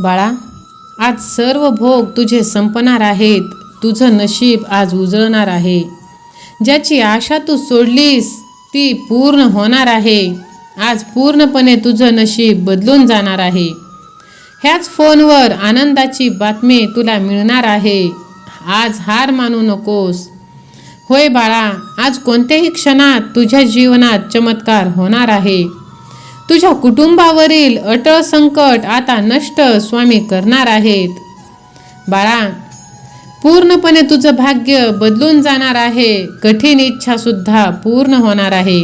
बाळा आज सर्व भोग तुझे संपणार आहेत. तुझं नशीब आज उजळणार आहे. ज्याची आशा तू सोडलीस ती पूर्ण होणार आहे. आज पूर्णपणे तुझं नशीब बदलून जाणार आहे. ह्याच फोनवर आनंदाची बातमी तुला मिळणार आहे. आज हार मानू नकोस. होय बाळा आज कोणत्याही क्षणात तुझ्या जीवनात चमत्कार होणार आहे. तुझ्या कुटुंबावरील अटळ संकट आता नष्ट स्वामी करणार आहेत. बाळा पूर्णपणे तुझं भाग्य बदलून जाणार आहे. कठीण इच्छासुद्धा पूर्ण होणार आहे.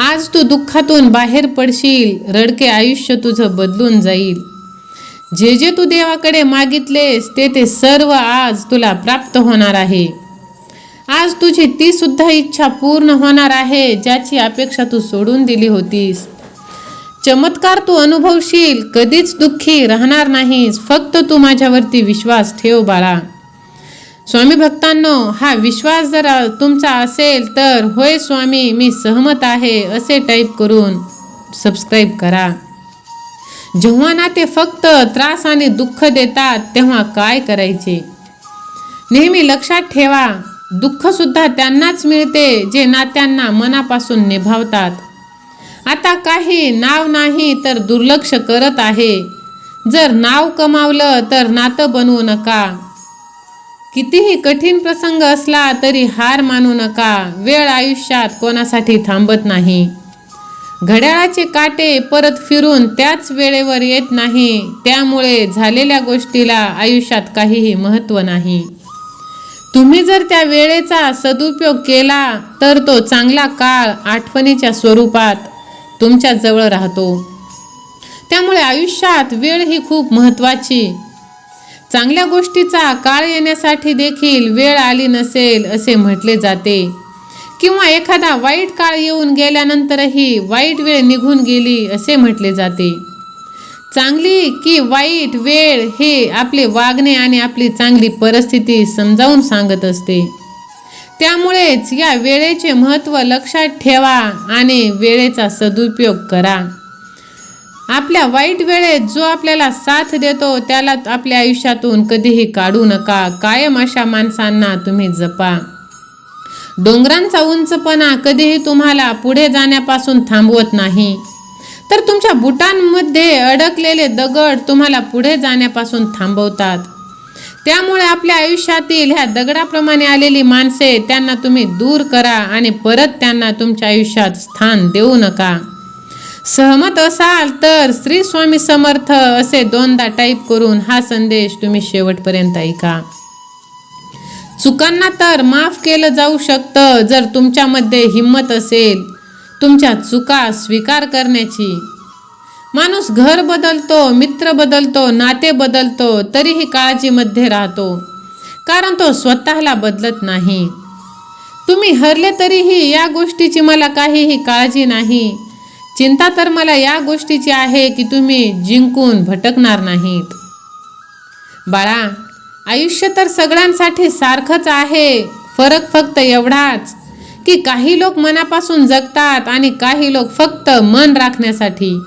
आज तू दुःखातून बाहेर पडशील रडके आयुष्य तुझं बदलून जाईल. जे जे तू देवाकडे मागितलेस ते ते सर्व आज तुला प्राप्त होणार आहे. आज तुझी ती सुद्धा इच्छा पूर्ण होणार आहे ज्याची अपेक्षा तू सोडून दिली होतीस. चमत्कार तू अनुभवशील कधीच दुःखी राहणार नाहीस फक्त तू माझ्यावरती विश्वास ठेव बाळा. स्वामी भक्तांनो हा विश्वास जर तुमचा असेल तर होय स्वामी मी सहमत आहे असे टाईप करून सबस्क्राईब करा. जेव्हा ना ते फक्त त्रास आणि दुःख देतात तेव्हा काय करायचे? नेहमी लक्षात ठेवा दुःखसुद्धा त्यांनाच मिळते जे नात्यांना मनापासून निभावतात. आता काही नाव नाही तर दुर्लक्ष करत आहे. जर नाव कमावलं तर नातं बनवू नका. कितीही कठीण प्रसंग असला तरी हार मानू नका. वेळ आयुष्यात कोणासाठी थांबत नाही. घड्याळाचे काटे परत फिरून त्याच वेळेवर येत नाही. त्यामुळे झालेल्या गोष्टीला आयुष्यात काहीही महत्त्व नाही. तुम्ही जर त्या वेळेचा सदुपयोग केला तर तो चांगला काळ आठवणीच्या स्वरूपात तुमच्याजवळ राहतो. त्यामुळे आयुष्यात वेळ ही खूप महत्त्वाची. चांगल्या गोष्टीचा काळ येण्यासाठी देखील वेळ आली नसेल असे म्हटले जाते. किंवा एखादा वाईट काळ येऊन गेल्यानंतरही वाईट वेळ निघून गेली असे म्हटले जाते. चांगली की वाईट वेळ हे आपले वागणे आणि आपली चांगली परिस्थिती समजावून सांगत असते. त्यामुळेच या वेळेचे महत्त्व लक्षात ठेवा आणि वेळेचा सदुपयोग करा. आपल्या वाईट वेळेत जो आपल्याला साथ देतो त्याला आपल्या आयुष्यातून कधीही काढू नका. कायम अशा माणसांना तुम्ही जपा. डोंगरांचा उंचपणा कधीही तुम्हाला पुढे जाण्यापासून थांबवत नाही. तर तुमच्या बुटांमध्ये अडकलेले दगड तुम्हाला पुढे जाण्यापासून थांबवतात. त्यामुळे आपल्या आयुष्यातील ह्या दगडाप्रमाणे आलेली माणसे त्यांना तुम्ही दूर करा आणि परत त्यांना तुमच्या आयुष्यात स्थान देऊ नका. सहमत असाल तर श्री स्वामी समर्थ असे दोनदा टाईप करून हा संदेश तुम्ही शेवटपर्यंत ऐका. चुकांना तर माफ केलं जाऊ शकतं जर तुमच्यामध्ये हिंमत असेल. तुमच्या चुका स्वीकार करण्याची माणूस घर बदलतो मित्र बदलतो नाते बदलतो तरीही काळजीमध्ये राहतो. कारण तो स्वतःला बदलत नाही. तुम्ही हरले तरीही या गोष्टीची मला काहीही काळजी नाही. चिंता तर मला या गोष्टीची आहे की तुम्ही जिंकून भटकणार नाहीत. बाळा आयुष्य तर सगळ्यांसाठी सारखंच आहे. फरक फक्त एवढाच की काही लोक मनापासून जगतात आणि काही लोक फक्त मन राखण्यासाठी.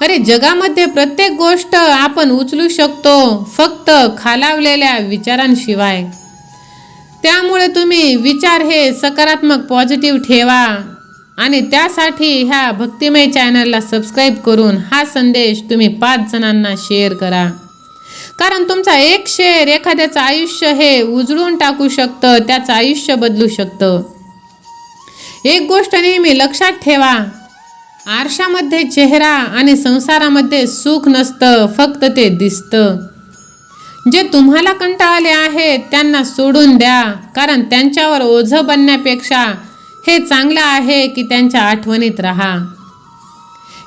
अरे जगामध्ये प्रत्येक गोष्ट आपण उचलू शकतो फक्त खालावलेल्या विचारांशिवाय. त्यामुळे तुम्ही विचार हे सकारात्मक पॉझिटिव्ह ठेवा आणि त्यासाठी ह्या भक्तिमय चॅनलला सबस्क्राईब करून हा संदेश तुम्ही पाच जणांना शेअर करा. कारण तुमचा एक शेअर एखाद्याचं आयुष्य हे उजळून टाकू शकतं त्याचं आयुष्य बदलू शकतं. एक गोष्ट नेहमी लक्षात ठेवा आरशामध्ये चेहरा आणि संसारामध्ये सुख नसतं फक्त ते दिसतं. जे तुम्हाला कंटाळले आहेत त्यांना सोडून द्या कारण त्यांच्यावर ओझं बनण्यापेक्षा हे चांगलं आहे की त्यांच्या आठवणीत राहा.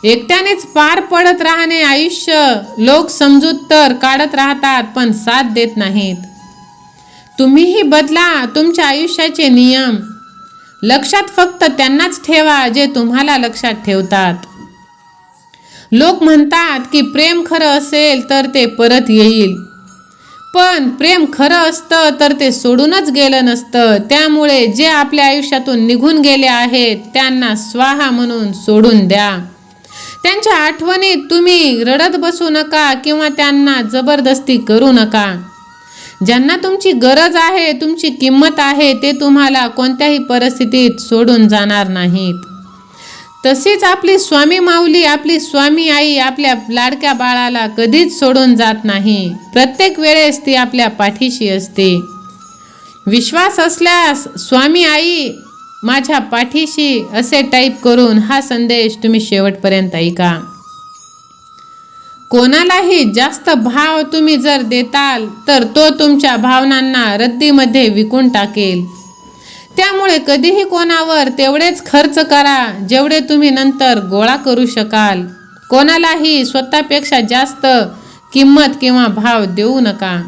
एकट्यानेच पार पडत राहणे आयुष्य लोक समजूत तर काढत राहतात पण साथ देत नाहीत. तुम्हीही बदला तुमच्या आयुष्याचे नियम. लक्षात फक्त त्यांनाच ठेवा जे तुम्हाला लक्षात ठेवतात. लोक म्हणतात की प्रेम खरं असेल तर ते परत येईल. पण प्रेम खरं असतं तर ते सोडूनच गेलं नसतं. त्यामुळे जे आपल्या आयुष्यातून निघून गेले आहेत त्यांना स्वाहा म्हणून सोडून द्या. त्यांच्या आठवणीत तुम्ही रडत बसू नका किंवा त्यांना जबरदस्ती करू नका. ज्यांना तुमची गरज आहे तुमची किंमत आहे ते तुम्हाला कोणत्याही परिस्थितीत सोडून जाणार नाहीत. तशीच आपली स्वामी माऊली आपली स्वामी आई आपल्या लाडक्या बाळाला कधीच सोडून जात नाही. प्रत्येक वेळेस ती आपल्या पाठीशी असते. विश्वास असल्यास स्वामी आई माझ्या पाठीशी असे टाईप करून हा संदेश तुम्ही शेवटपर्यंत ऐका. कोणालाही जास्त भाव तुम्ही जर देताल तर तो तुमच्या भावनांना रद्दीमध्ये विकून टाकेल. त्यामुळे कधीही कोणावर तेवढेच खर्च करा जेवढे तुम्ही नंतर गोळा करू शकाल. कोणालाही स्वतःपेक्षा जास्त किंमत किंवा भाव देऊ नका.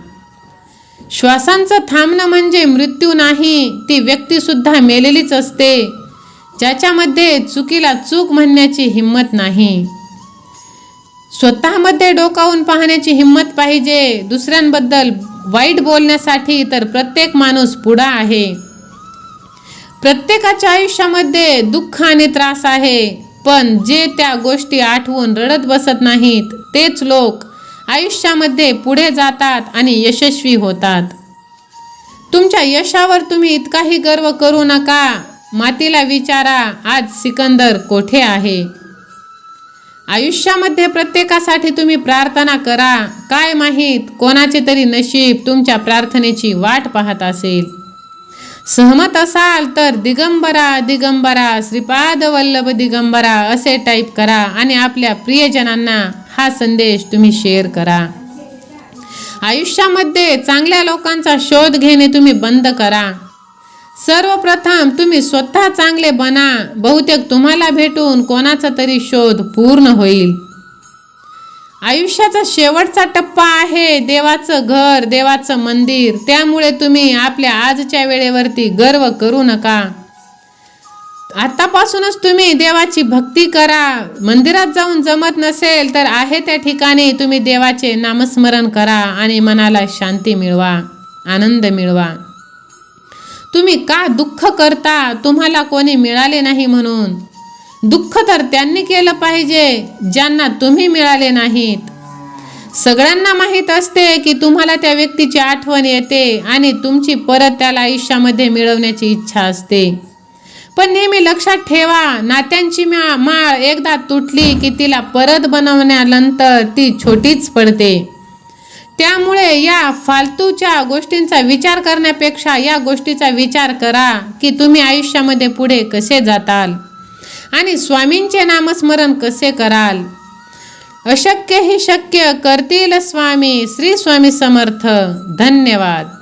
श्वासांचं थांबणं म्हणजे मृत्यू नाही ती व्यक्तीसुद्धा मेलेलीच असते. ज्याच्यामध्ये चुकीला चूक म्हणण्याची हिंमत नाही. स्वतःमध्ये डोकावून पाहण्याची हिंमत पाहिजे. दुसऱ्यांबद्दल वाईट बोलण्यासाठी तर प्रत्येक माणूस पुढा आहे. प्रत्येकाच्या आयुष्यामध्ये दुःख आणि त्रास आहे पण जे त्या गोष्टी आठवून रडत बसत नाहीत तेच लोक आयुष्यामध्ये पुढे जातात आणि यशस्वी होतात. तुमच्या यशावर तुम्ही इतकाही गर्व करू नका. मातीला विचारा आज सिकंदर कोठे आहे? आयुष्यामध्ये प्रत्येकासाठी तुम्ही प्रार्थना करा. काय माहीत कोणाचे तरी नशीब तुमच्या प्रार्थनेची वाट पाहत असेल. सहमत असाल तर दिगंबरा दिगंबरा श्रीपाद वल्लभ दिगंबरा असे टाईप करा आणि आपल्या प्रियजनांना हा संदेश तुम्ही शेअर करा. आयुष्यामध्ये चांगल्या लोकांचा शोध घेणे तुम्ही बंद करा. सर्वप्रथम तुम्ही स्वतः चांगले बना. बहुतेक तुम्हाला भेटून कोणाचा तरी शोध पूर्ण होईल. आयुष्याचा शेवटचा टप्पा आहे देवाचं घर देवाचं मंदिर. त्यामुळे तुम्ही आपल्या आजच्या वेळेवरती गर्व करू नका. आतापासूनच तुम्ही देवाची भक्ती करा. मंदिरात जाऊन जमत नसेल तर आहे त्या ठिकाणी तुम्ही देवाचे नामस्मरण करा आणि मनाला शांती मिळवा आनंद मिळवा. तुम्ही का दुःख करता? तुम्हाला कोणी मिळाले नाही म्हणून. दुःख तर त्यांनी केलं पाहिजे ज्यांना तुम्ही मिळाले नाहीत. सगळ्यांना माहीत असते की तुम्हाला त्या व्यक्तीची आठवण येते आणि तुमची परत त्याला आयुष्यामध्ये मिळवण्याची इच्छा असते. पण नेहमी लक्षात ठेवा नात्यांची मा माळ एकदा तुटली की तिला परत बनवण्यानंतर ती छोटीच पडते. त्यामुळे या फालतूच्या गोष्टींचा विचार करण्यापेक्षा या गोष्टीचा विचार करा की तुम्ही आयुष्यामध्ये पुढे कसे जाताल. आणि स्वामींचे नामस्मरण कसे कराल. अशक्य ही शक्य करतील स्वामी श्री स्वामी समर्थ. धन्यवाद.